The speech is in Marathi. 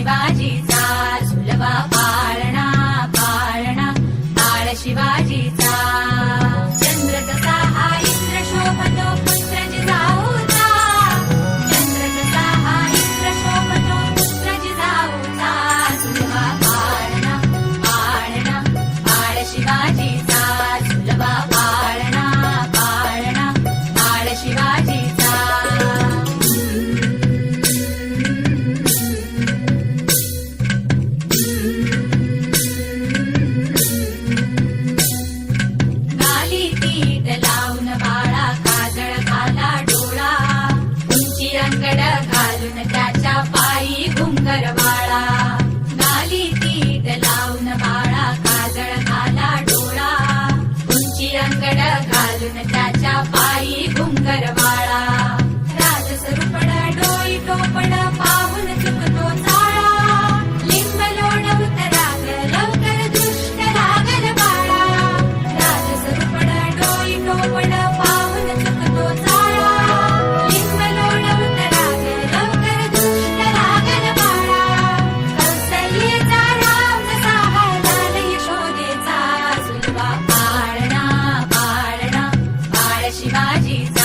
शिवाजीचा झुलवा घालून त्याच्या पायी घुंगरवाळा पाळणा